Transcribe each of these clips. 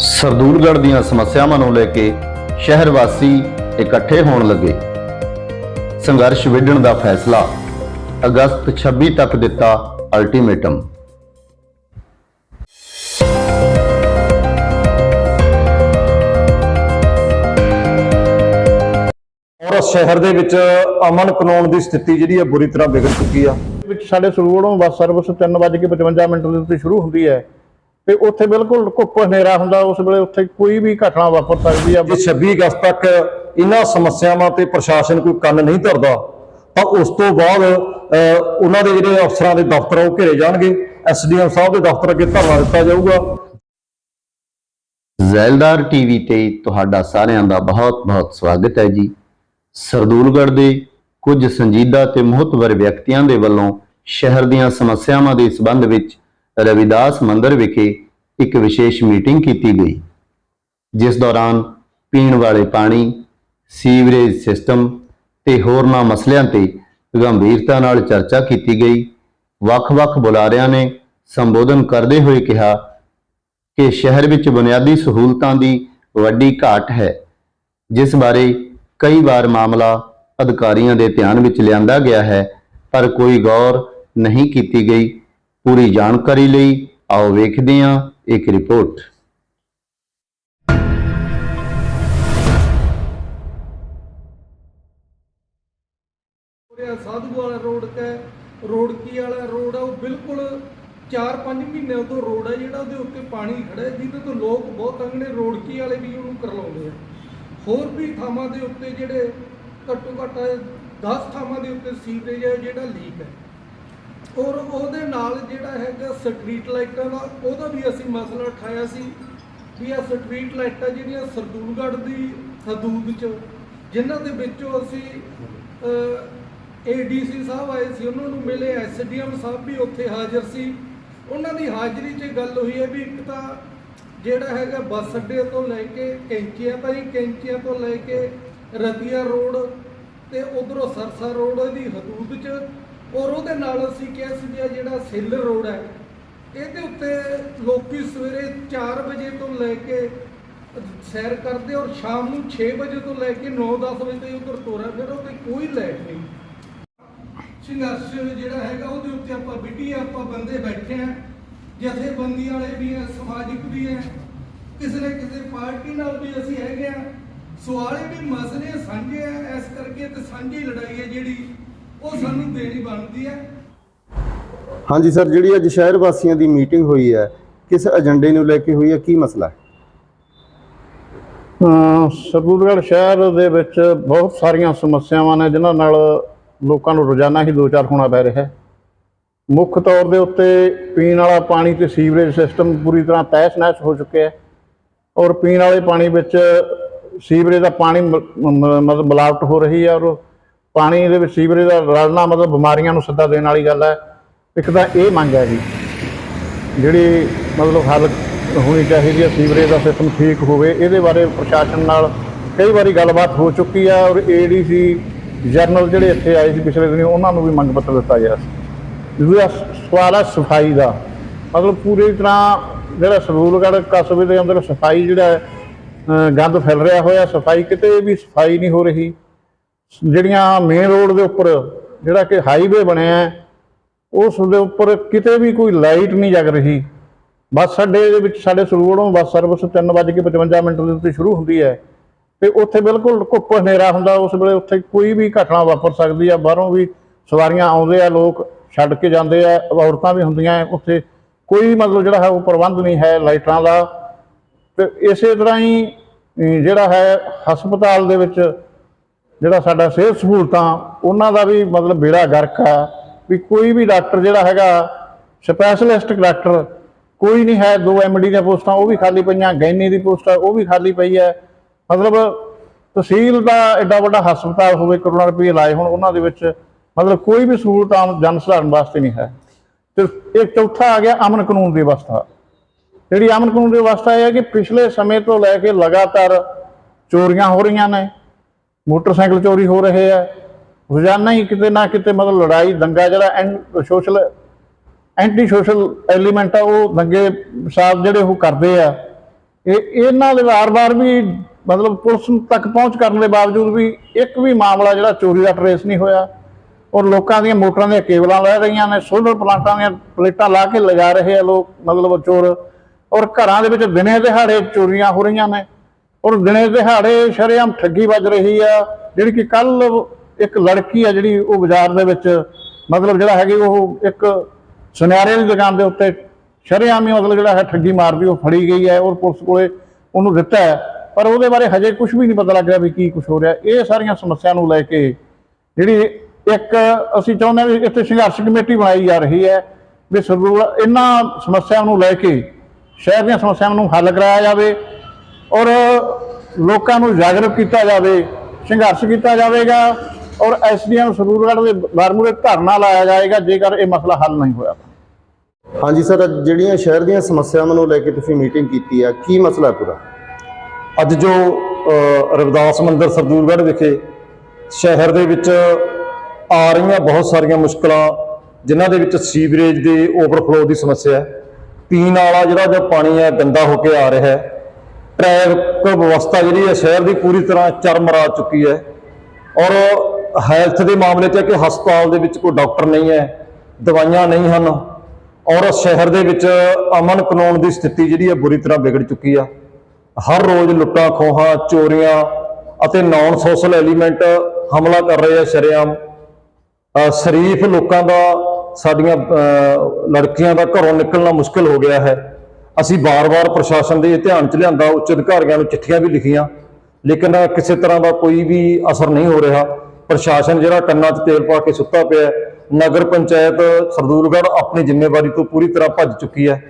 ਸਰਦੂਲਗੜ੍ਹ ਦੀਆਂ ਸਮੱਸਿਆਵਾਂ ਨੂੰ ਲੈ ਕੇ ਸ਼ਹਿਰ ਵਾਸੀ ਇਕੱਠੇ ਹੋਣ ਲੱਗੇ। ਸੰਘਰਸ਼ ਵਿੱਢਣ ਦਾ ਫੈਸਲਾ ਅਗਸਤ 26 ਤੱਕ ਦਿੱਤਾ ਅਲਟੀਮੇਟਮ ਔਰ ਸ਼ਹਿਰ ਦੇ ਵਿੱਚ ਅਮਨ ਕਾਨੂੰਨ ਦੀ ਸਥਿਤੀ ਜਿਹੜੀ ਹੈ ਬੁਰੀ ਤਰ੍ਹਾਂ ਵਿਗੜ ਚੁੱਕੀ ਆ। ਵਿੱਚ ਸਾਡੇ ਸਰੂੜੋਂ ਬੱਸ ਸਰਵਿਸ 3:55 ਮਿੰਟ ਦੇ ਉੱਤੇ ਸ਼ੁਰੂ ਹੁੰਦੀ ਹੈ। ਤੇ ਉੱਥੇ ਬਿਲਕੁਲ ਘੁੱਪ ਹਨੇਰਾ ਹੁੰਦਾ ਉਸ ਵੇਲੇ ਉੱਥੇ ਕੋਈ ਵੀ ਘਟਨਾ ਵਾਪਰ ਸਕਦੀ ਆ। ਜੇ 26 ਅਗਸਤ ਤੱਕ ਇਹਨਾਂ ਸਮੱਸਿਆਵਾਂ ਤੇ ਪ੍ਰਸ਼ਾਸਨ ਕੋਈ ਕੰਨ ਨਹੀਂ ਧਰਦਾ ਤਾਂ ਉਸ ਤੋਂ ਬਾਅਦ ਉਹਨਾਂ ਦੇ ਜਿਹੜੇ ਅਫਸਰਾਂ ਦੇ ਦਫ਼ਤਰ ਉਹ ਘੇਰੇ ਜਾਣਗੇ। ਐਸਡੀਐਮ ਸਾਹਿਬ ਦੇ ਦਫ਼ਤਰ ਅੱਗੇ ਧਰਨਾ ਦਿੱਤਾ ਜਾਊਗਾ। ਜ਼ੈਲਦਾਰ ਟੀਵੀ ਤੇ ਤੁਹਾਡਾ ਸਾਰਿਆਂ ਦਾ ਬਹੁਤ-ਬਹੁਤ ਸਵਾਗਤ ਹੈ ਜੀ। ਸਰਦੂਲਗੜ੍ਹ ਦੇ ਕੁਝ ਸੰਜੀਦਾ ਤੇ ਮਹੱਤਵਪੂਰਨ ਵਿਅਕਤੀਆਂ ਦੇ ਵੱਲੋਂ ਸ਼ਹਿਰ ਦੀਆਂ ਸਮੱਸਿਆਵਾਂ ਦੇ ਸੰਬੰਧ ਵਿੱਚ ਰਵਿਦਾਸ ਮੰਦਰ ਵਿਖੇ ਇੱਕ ਵਿਸ਼ੇਸ਼ ਮੀਟਿੰਗ ਕੀਤੀ ਗਈ, ਜਿਸ ਦੌਰਾਨ ਪੀਣ ਵਾਲੇ ਪਾਣੀ, ਸੀਵਰੇਜ ਸਿਸਟਮ ਤੇ ਹੋਰਨਾਂ ਮਸਲਿਆਂ ਤੇ ਗੰਭੀਰਤਾ ਨਾਲ ਚਰਚਾ ਕੀਤੀ ਗਈ। ਵੱਖ-ਵੱਖ ਬੁਲਾਰਿਆਂ ਨੇ ਸੰਬੋਧਨ ਕਰਦੇ ਹੋਏ ਕਿਹਾ ਕਿ ਸ਼ਹਿਰ ਵਿੱਚ ਬੁਨਿਆਦੀ ਸਹੂਲਤਾਂ ਦੀ ਵੱਡੀ ਘਾਟ ਹੈ, ਜਿਸ ਬਾਰੇ ਕਈ ਵਾਰ ਮਾਮਲਾ ਅਧਿਕਾਰੀਆਂ ਦੇ ਧਿਆਨ ਵਿੱਚ ਲਿਆਂਦਾ ਗਿਆ ਹੈ, ਪਰ ਕੋਈ ਗੌਰ ਨਹੀਂ ਕੀਤੀ ਗਈ। ਪੂਰੀ ਜਾਣਕਾਰੀ ਲਈ ਆਓ ਵੇਖਦੇ ਹਾਂ ਇੱਕ ਰਿਪੋਰਟ। ਰਿਹਾ ਸਾਧੂ ਵਾਲਾ ਰੋਡ ਕੈ ਰੋੜਕੀ ਵਾਲਾ ਰੋਡ ਆ? ਉਹ ਬਿਲਕੁਲ 4-5 ਮਹੀਨਿਆਂ ਤੋਂ ਰੋਡ ਹੈ ਜਿਹੜਾ ਉਹਦੇ ਉੱਤੇ ਪਾਣੀ ਖੜਾ ਹੈ, ਜਿਹਦੇ ਤੋਂ ਲੋਕ ਬਹੁਤ ਤੰਗ ਨੇ ਰੋੜਕੀ ਵਾਲੇ ਵੀ ਉਹਨੂੰ ਕਰਲਾਉਂਦੇ ਆ। ਹੋਰ ਵੀ ਥਾਵਾਂ ਦੇ ਉੱਤੇ ਜਿਹੜੇ ਘੱਟੋ ਘੱਟ 10 ਥਾਵਾਂ ਦੇ ਉੱਤੇ ਸੀਵਰੇਜ ਹੈ ਜਿਹੜਾ ਲੀਕ ਹੈ। ਔਰ ਉਹਦੇ ਨਾਲ ਜਿਹੜਾ ਹੈਗਾ ਸਟਰੀਟ ਲਾਈਟਾਂ ਦਾ ਉਹਦਾ ਵੀ ਅਸੀਂ ਮਸਲਾ ਉਠਾਇਆ ਸੀ ਵੀ ਆ ਸਟਰੀਟ ਲਾਈਟਾਂ ਜਿਹੜੀਆਂ ਸਰਦੂਲਗੜ੍ਹ ਦੀ ਹਦੂਦ 'ਚ, ਜਿਨ੍ਹਾਂ ਦੇ ਵਿੱਚੋਂ ਅਸੀਂ ਏਡੀਸੀ ਸਾਹਿਬ ਆਏ ਸੀ, ਉਹਨਾਂ ਨੂੰ ਮਿਲੇ ਐਸਡੀਐਮ ਸਾਹਿਬ ਵੀ ਉੱਥੇ ਹਾਜ਼ਰ ਸੀ। ਉਹਨਾਂ ਦੀ ਹਾਜ਼ਰੀ 'ਚ ਗੱਲ ਹੋਈ ਹੈ ਵੀ ਇੱਕ ਤਾਂ ਜਿਹੜਾ ਹੈਗਾ ਬੱਸ ਅੱਡੇ ਤੋਂ ਲੈ ਕੇ ਕੈਂਚੀਆਂ ਤਾਈ ਕੈਂਚੀਆਂ ਤੋਂ ਲੈ ਕੇ ਰਤੀਆ ਰੋਡ ਤੇ ਉਧਰੋਂ ਸਰਸਾ ਰੋਡ ਦੀ ਹਦੂਦ 'ਚ ਔਰ ਉਹਦੇ ਨਾਲ ਅਸੀਂ ਕਿਹਾ ਸੀ ਵੀ ਆਹ ਜਿਹੜਾ ਸੇਲਰ ਰੋਡ ਹੈ, ਇਹਦੇ ਉੱਤੇ ਲੋਕੀ ਸਵੇਰੇ 4 ਵਜੇ ਤੋਂ ਲੈ ਕੇ ਸੈਰ ਕਰਦੇ ਔਰ ਸ਼ਾਮ ਨੂੰ 6 ਵਜੇ ਤੋਂ ਲੈ ਕੇ 9-10 ਵਜੇ ਤਾਈਂ ਉਧਰ ਤੋਰਾ ਫਿਰ ਉਹ ਤੇ ਕੋਈ ਲਾਈਟ ਨਹੀਂ। ਸੰਘਰਸ਼ ਜਿਹੜਾ ਹੈਗਾ ਉਹਦੇ ਉੱਤੇ ਆਪਾਂ ਬਿਟੀ ਆਪਾਂ ਬੰਦੇ ਬੈਠੇ ਆ, ਜਥੇਬੰਦੀ ਵਾਲੇ ਵੀ ਆ, ਸਮਾਜਿਕ ਵੀ ਆ, ਕਿਸੇ ਨਾ ਕਿਸੇ ਪਾਰਟੀ ਨਾਲ ਵੀ ਅਸੀਂ ਹੈਗੇ ਆ। ਸਵਾਲੇ ਵੀ ਮਸਲੇ ਸਾਂਝੇ ਆ, ਇਸ ਕਰਕੇ ਤੇ ਸਾਂਝੀ ਲੜਾਈ ਹੈ ਜਿਹੜੀ ਉਹ ਸਾਨੂੰ ਦੇਣੀ ਬਣਦੀ ਹੈ। ਹਾਂਜੀ ਸਰ ਜਿਹੜੀ ਅੱਜ ਸ਼ਹਿਰ ਵਾਸੀਆਂ ਦੀ ਮੀਟਿੰਗ ਹੋਈ ਹੈ ਕਿਸ ਏਜੰਡੇ ਨੂੰ ਲੈ ਕੇ ਹੋਈ ਹੈ ਕੀ ਮਸਲਾ ਹੈ? ਸਰਦੂਲਗੜ੍ਹ ਸ਼ਹਿਰ ਦੇ ਵਿੱਚ ਬਹੁਤ ਸਾਰੀਆਂ ਸਮੱਸਿਆਵਾਂ ਨੇ ਜਿਨ੍ਹਾਂ ਨਾਲ ਲੋਕਾਂ ਨੂੰ ਰੋਜ਼ਾਨਾ ਹੀ ਦੋ ਚਾਰ ਹੋਣਾ ਪੈ ਰਿਹਾ ਹੈ। ਮੁੱਖ ਤੌਰ ਦੇ ਉੱਤੇ ਪੀਣ ਵਾਲਾ ਪਾਣੀ ਤੇ ਸੀਵਰੇਜ ਸਿਸਟਮ ਪੂਰੀ ਤਰ੍ਹਾਂ ਤਹਿਸ-ਨਹਿਸ ਹੋ ਚੁੱਕਿਆ ਹੈ ਔਰ ਪੀਣ ਵਾਲੇ ਪਾਣੀ ਵਿੱਚ ਸੀਵਰੇਜ ਦਾ ਪਾਣੀ ਮਤਲਬ ਮਿਲਾਵਟ ਹੋ ਰਹੀ ਹੈ ਔਰ ਪਾਣੀ ਦੇ ਵਿੱਚ ਸੀਵਰੇਜ ਦਾ ਰਲਣਾ ਮਤਲਬ ਬਿਮਾਰੀਆਂ ਨੂੰ ਸੱਦਾ ਦੇਣ ਵਾਲੀ ਗੱਲ ਹੈ। ਇੱਕ ਤਾਂ ਇਹ ਮੰਗ ਹੈ ਜੀ, ਜਿਹੜੀ ਮਤਲਬ ਹੱਲ ਹੋਣੀ ਚਾਹੀਦੀ ਹੈ, ਸੀਵਰੇਜ ਦਾ ਸਿਸਟਮ ਠੀਕ ਹੋਵੇ, ਇਹਦੇ ਬਾਰੇ ਪ੍ਰਸ਼ਾਸਨ ਨਾਲ ਕਈ ਵਾਰੀ ਗੱਲਬਾਤ ਹੋ ਚੁੱਕੀ ਹੈ ਔਰ ਏਡੀਸੀ ਜਰਨਲ ਜਿਹੜੇ ਇੱਥੇ ਆਏ ਸੀ ਪਿਛਲੇ ਦਿਨੀ, ਉਹਨਾਂ ਨੂੰ ਵੀ ਮੰਗ ਪੱਤਰ ਦਿੱਤਾ ਗਿਆ ਸੀ। ਦੂਜਾ ਸਵਾਲ ਹੈ ਸਫ਼ਾਈ ਦਾ। ਮਤਲਬ ਪੂਰੀ ਤਰ੍ਹਾਂ ਜਿਹੜਾ ਸਰੂਲਗੜ੍ਹ ਕਸਬੇ ਦੇ ਅੰਦਰ ਸਫ਼ਾਈ ਜਿਹੜਾ ਗੰਦ ਫੈਲ ਰਿਹਾ ਹੋਇਆ, ਸਫ਼ਾਈ ਕਿਤੇ ਵੀ ਸਫ਼ਾਈ ਨਹੀਂ ਹੋ ਰਹੀ। ਜਿਹੜੀਆਂ ਮੇਨ ਰੋਡ ਦੇ ਉੱਪਰ ਜਿਹੜਾ ਕਿ ਹਾਈਵੇ ਬਣਿਆ ਹੈ ਉਸ ਦੇ ਉੱਪਰ ਕਿਤੇ ਵੀ ਕੋਈ ਲਾਈਟ ਨਹੀਂ ਜਗ ਰਹੀ। ਬੱਸ ਅੱਡੇ ਦੇ ਵਿੱਚ ਸਾਡੇ ਸਰੂੜੋਂ ਬੱਸ ਸਰਵਿਸ 3:55 ਮਿੰਟ ਦੇ ਉੱਤੇ ਸ਼ੁਰੂ ਹੁੰਦੀ ਹੈ ਤੇ ਉੱਥੇ ਬਿਲਕੁਲ ਘੁੱਪ ਹਨੇਰਾ ਹੁੰਦਾ, ਉਸ ਵੇਲੇ ਉੱਥੇ ਕੋਈ ਵੀ ਘਟਨਾ ਵਾਪਰ ਸਕਦੀ ਆ, ਬਾਹਰੋਂ ਵੀ ਸਵਾਰੀਆਂ ਆਉਂਦੇ ਆ, ਲੋਕ ਛੱਡ ਕੇ ਜਾਂਦੇ ਆ, ਔਰਤਾਂ ਵੀ ਹੁੰਦੀਆਂ ਹੈ ਉੱਥੇ। ਕੋਈ ਮਤਲਬ ਜਿਹੜਾ ਹੈ ਉਹ ਪ੍ਰਬੰਧ ਨਹੀਂ ਹੈ ਲਾਈਟਾਂ ਦਾ। ਤੇ ਇਸੇ ਤਰ੍ਹਾਂ ਹੀ ਜਿਹੜਾ ਹੈ ਹਸਪਤਾਲ ਦੇ ਵਿੱਚ ਜਿਹੜਾ ਸਾਡਾ ਸਿਹਤ ਸਹੂਲਤਾਂ, ਉਹਨਾਂ ਦਾ ਵੀ ਮਤਲਬ ਬੇੜਾ ਗਰਕ ਆ, ਵੀ ਕੋਈ ਵੀ ਡਾਕਟਰ ਜਿਹੜਾ ਹੈਗਾ ਸਪੈਸ਼ਲਿਸਟ ਡਾਕਟਰ ਕੋਈ ਨਹੀਂ ਹੈ, ਦੋ ਐਮਡੀ ਦੀਆਂ ਪੋਸਟਾਂ, ਉਹ ਵੀ ਖਾਲੀ ਪਈਆਂ ਗੈਨੀ ਦੀ ਪੋਸਟ ਉਹ ਵੀ ਖਾਲੀ ਪਈ ਹੈ। ਮਤਲਬ ਤਹਿਸੀਲ ਦਾ ਐਡਾ ਵੱਡਾ ਹਸਪਤਾਲ ਹੋਵੇ, ਕਰੋੜਾਂ ਰੁਪਏ ਲਾਏ ਹੁਣ, ਉਹਨਾਂ ਦੇ ਵਿੱਚ ਮਤਲਬ ਕੋਈ ਵੀ ਸਹੂਲਤ ਆਮ ਜਨ ਸਧਾਰਨ ਵਾਸਤੇ ਨਹੀਂ ਹੈ। ਤੇ ਇਹ ਚੌਥਾ ਆ ਗਿਆ ਅਮਨ ਕਾਨੂੰਨ ਦੀ ਵਿਵਸਥਾ ਜਿਹੜੀ ਅਮਨ ਕਾਨੂੰਨ ਦੀ ਵਿਵਸਥਾ ਇਹ ਹੈ ਕਿ ਪਿਛਲੇ ਸਮੇਂ ਤੋਂ ਲੈ ਕੇ ਲਗਾਤਾਰ ਚੋਰੀਆਂ ਹੋ ਰਹੀਆਂ ਨੇ ਮੋਟਰਸਾਈਕਲ ਚੋਰੀ ਹੋ ਰਹੇ ਆ। ਰੋਜ਼ਾਨਾ ਹੀ ਕਿਤੇ ਨਾ ਕਿਤੇ ਮਤਲਬ ਲੜਾਈ, ਦੰਗਾ ਜਿਹੜਾ ਐਂ ਸੋਸ਼ਲ ਐਂਟੀ ਸੋਸ਼ਲ ਐਲੀਮੈਂਟ ਆ, ਉਹ ਦੰਗੇ ਸਾਬ ਜਿਹੜੇ ਉਹ ਕਰਦੇ ਆ। ਇਹ ਇਹਨਾਂ ਦੇ ਵਾਰ-ਵਾਰ ਵੀ ਮਤਲਬ ਪੁਲਿਸ ਤੱਕ ਪਹੁੰਚ ਕਰਨ ਦੇ ਬਾਵਜੂਦ ਵੀ ਇੱਕ ਵੀ ਮਾਮਲਾ ਜਿਹੜਾ ਚੋਰੀ ਦਾ ਟਰੇਸ ਨਹੀਂ ਹੋਇਆ। ਔਰ ਲੋਕਾਂ ਦੀਆਂ ਮੋਟਰਾਂ ਦੀਆਂ ਕੇਬਲਾਂ ਲੈ ਰਹੀਆਂ ਨੇ ਸੋਲਰ ਪਲਾਂਟਾਂ ਦੀਆਂ ਪਲੇਟਾਂ ਲਾ ਕੇ ਲਗਾ ਰਹੇ ਆ ਲੋਕ, ਮਤਲਬ ਚੋਰ। ਔਰ ਘਰਾਂ ਦੇ ਵਿੱਚ ਦਿਨੇ ਦਿਹਾੜੇ ਚੋਰੀਆਂ ਹੋ ਰਹੀਆਂ ਨੇ। ਔਰ ਦਿਨੇ ਦਿਹਾੜੇ ਸ਼ਰੇਆਮ ਠੱਗੀ ਵੱਜ ਰਹੀ ਆ, ਜਿਹੜੀ ਕਿ ਕੱਲ ਇੱਕ ਲੜਕੀ ਆ ਜਿਹੜੀ ਉਹ ਬਾਜ਼ਾਰ ਦੇ ਵਿੱਚ, ਮਤਲਬ ਜਿਹੜਾ ਹੈਗੀ ਉਹ ਇੱਕ ਸੁਨਿਆਰੇ ਦੀ ਦੁਕਾਨ ਦੇ ਉੱਤੇ ਸ਼ਰੇਆਮ ਹੀ ਮਤਲਬ ਜਿਹੜਾ ਹੈ ਠੱਗੀ ਮਾਰਦੀ, ਉਹ ਫੜੀ ਗਈ ਹੈ ਔਰ ਪੁਲਿਸ ਕੋਲੇ ਉਹਨੂੰ ਦਿੱਤਾ ਹੈ। ਪਰ ਉਹਦੇ ਬਾਰੇ ਹਜੇ ਕੁਝ ਵੀ ਨਹੀਂ ਪਤਾ ਲੱਗ ਰਿਹਾ ਵੀ ਕੀ ਕੁਝ ਹੋ ਰਿਹਾ। ਇਹ ਸਾਰੀਆਂ ਸਮੱਸਿਆ ਨੂੰ ਲੈ ਕੇ ਜਿਹੜੀ ਇੱਕ ਅਸੀਂ ਚਾਹੁੰਦੇ ਹਾਂ ਵੀ ਇੱਥੇ ਸੰਘਰਸ਼ ਕਮੇਟੀ ਬਣਾਈ ਜਾ ਰਹੀ ਹੈ ਵੀ ਸਰਦੂਲ ਇਹਨਾਂ ਸਮੱਸਿਆਵਾਂ ਨੂੰ ਲੈ ਕੇ ਸ਼ਹਿਰ ਦੀਆਂ ਸਮੱਸਿਆਵਾਂ ਨੂੰ ਹੱਲ ਕਰਾਇਆ ਜਾਵੇ। ਔਰ ਲੋਕਾਂ ਨੂੰ ਜਾਗਰੂਕ ਕੀਤਾ ਜਾਵੇ ਸੰਘਰਸ਼ ਕੀਤਾ ਜਾਵੇਗਾ ਔਰ ਐਸਡੀਐਮ ਸਰਦੂਲਗੜ੍ਹ ਦੇ ਬਾਰਮੂਲੇ ਧਰਨਾ ਲਾਇਆ ਜਾਏਗਾ ਜੇਕਰ ਇਹ ਮਸਲਾ ਹੱਲ ਨਹੀਂ ਹੋਇਆ ਹਾਂਜੀ ਸਰ ਜਿਹੜੀਆਂ ਸ਼ਹਿਰ ਦੀਆਂ ਸਮੱਸਿਆਵਾਂ ਨੂੰ ਲੈ ਕੇ ਤੁਸੀਂ ਮੀਟਿੰਗ ਕੀਤੀ ਆ ਕੀ ਮਸਲਾ ਪੂਰਾ? ਅੱਜ ਜੋ ਰਵਿਦਾਸ ਮੰਦਿਰ ਸਰਦੂਲਗੜ੍ਹ ਵਿਖੇ ਸ਼ਹਿਰ ਦੇ ਵਿੱਚ ਆ ਰਹੀਆਂ ਬਹੁਤ ਸਾਰੀਆਂ ਮੁਸ਼ਕਲਾਂ ਜਿਨ੍ਹਾਂ ਦੇ ਵਿੱਚ ਸੀਵਰੇਜ ਦੇ ਓਵਰਫਲੋ ਦੀ ਸਮੱਸਿਆ ਹੈ। ਪੀਣ ਵਾਲਾ ਜਿਹੜਾ ਜੋ ਪਾਣੀ ਹੈ ਗੰਦਾ ਹੋ ਕੇ ਆ ਰਿਹਾ ਹੈ। ਟ੍ਰੈਫਿਕ ਵਿਵਸਥਾ ਜਿਹੜੀ ਹੈ ਸ਼ਹਿਰ ਦੀ ਪੂਰੀ ਤਰ੍ਹਾਂ ਚਰਮਰਾ ਚੁੱਕੀ ਹੈ। ਔਰ ਹੈਲਥ ਦੇ ਮਾਮਲੇ 'ਚ ਹੈ ਕਿ ਹਸਪਤਾਲ ਦੇ ਵਿੱਚ ਕੋਈ ਡਾਕਟਰ ਨਹੀਂ ਹੈ, ਦਵਾਈਆਂ ਨਹੀਂ ਹਨ। ਔਰ ਸ਼ਹਿਰ ਦੇ ਵਿੱਚ ਅਮਨ ਕਾਨੂੰਨ ਦੀ ਸਥਿਤੀ ਜਿਹੜੀ ਹੈ ਬੁਰੀ ਤਰ੍ਹਾਂ ਵਿਗੜ ਚੁੱਕੀ ਆ। ਹਰ ਰੋਜ਼ ਲੁੱਟਾਂ, ਖੋਹਾਂ, ਚੋਰੀਆਂ ਅਤੇ ਨਾਨ ਸੋਸ਼ਲ ਐਲੀਮੈਂਟ ਹਮਲਾ ਕਰ ਰਹੇ ਆ ਸ਼ਰੇਆਮ। ਸ਼ਰੀਫ ਲੋਕਾਂ ਦਾ, ਸਾਡੀਆਂ ਲੜਕੀਆਂ ਦਾ ਘਰੋਂ ਨਿਕਲਣਾ ਮੁਸ਼ਕਲ ਹੋ ਗਿਆ ਹੈ। ਅਸੀਂ ਵਾਰ-ਵਾਰ ਪ੍ਰਸ਼ਾਸਨ ਦੇ ਧਿਆਨ 'ਚ ਲਿਆਂਦਾ, ਉੱਚ ਅਧਿਕਾਰੀਆਂ ਨੂੰ ਚਿੱਠੀਆਂ ਵੀ ਲਿਖੀਆਂ, ਲੇਕਿਨ ਕਿਸੇ ਤਰ੍ਹਾਂ ਦਾ ਕੋਈ ਵੀ ਅਸਰ ਨਹੀਂ ਹੋ ਰਿਹਾ। ਪ੍ਰਸ਼ਾਸਨ ਜਿਹੜਾ ਕੰਨਾਂ 'ਚ ਤੇਲ ਪਾ ਕੇ ਸੁੱਤਾ ਪਿਆ ਨਗਰ ਪੰਚਾਇਤ ਸਰਦੂਲਗੜ੍ਹ ਆਪਣੀ ਜ਼ਿੰਮੇਵਾਰੀ ਤੋਂ ਪੂਰੀ ਤਰ੍ਹਾਂ ਭੱਜ ਚੁੱਕੀ ਹੈ।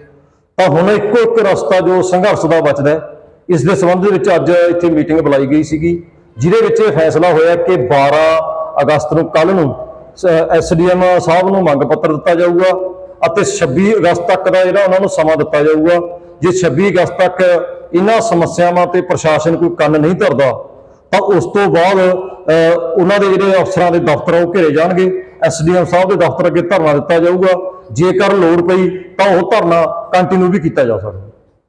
ਤਾਂ ਹੁਣ ਇੱਕੋ ਇੱਕ ਰਸਤਾ ਜੋ ਸੰਘਰਸ਼ ਦਾ ਬਚਦਾ ਇਸ ਦੇ ਸੰਬੰਧ ਵਿੱਚ ਅੱਜ ਇੱਥੇ ਮੀਟਿੰਗ ਬੁਲਾਈ ਗਈ ਸੀਗੀ, ਜਿਹਦੇ ਵਿੱਚ ਇਹ ਫੈਸਲਾ ਹੋਇਆ ਕਿ 12 ਅਗਸਤ ਨੂੰ ਕੱਲ ਨੂੰ ਐਸਡੀਐਮ ਸਾਹਿਬ ਨੂੰ ਮੰਗ ਪੱਤਰ ਦਿੱਤਾ ਜਾਊਗਾ। ਅਤੇ 26 ਅਗਸਤ ਤੱਕ ਦਾ ਜਿਹੜਾ ਉਹਨਾਂ ਨੂੰ ਸਮਾਂ ਦਿੱਤਾ ਜਾਊਗਾ। ਜੇ 26 ਅਗਸਤ ਤੱਕ ਇਹਨਾਂ ਸਮੱਸਿਆਵਾਂ ਤੇ ਪ੍ਰਸ਼ਾਸਨ ਕੋਈ ਕੰਨ ਨਹੀਂ ਧਰਦਾ, ਤਾਂ ਉਸ ਤੋਂ ਬਾਅਦ ਉਹਨਾਂ ਦੇ ਜਿਹੜੇ ਅਫਸਰਾਂ ਦੇ ਦਫ਼ਤਰ ਆ, ਉਹ ਘੇਰੇ ਜਾਣਗੇ। ਐਸਡੀਐਮ ਸਾਹਿਬ ਦੇ ਦਫ਼ਤਰ ਅੱਗੇ ਧਰਨਾ ਦਿੱਤਾ ਜਾਊਗਾ। ਜੇਕਰ ਲੋੜ ਪਈ, ਤਾਂ ਉਹ ਧਰਨਾ ਕੰਟੀਨਿਊ ਵੀ ਕੀਤਾ ਜਾ ਸਕਦਾ।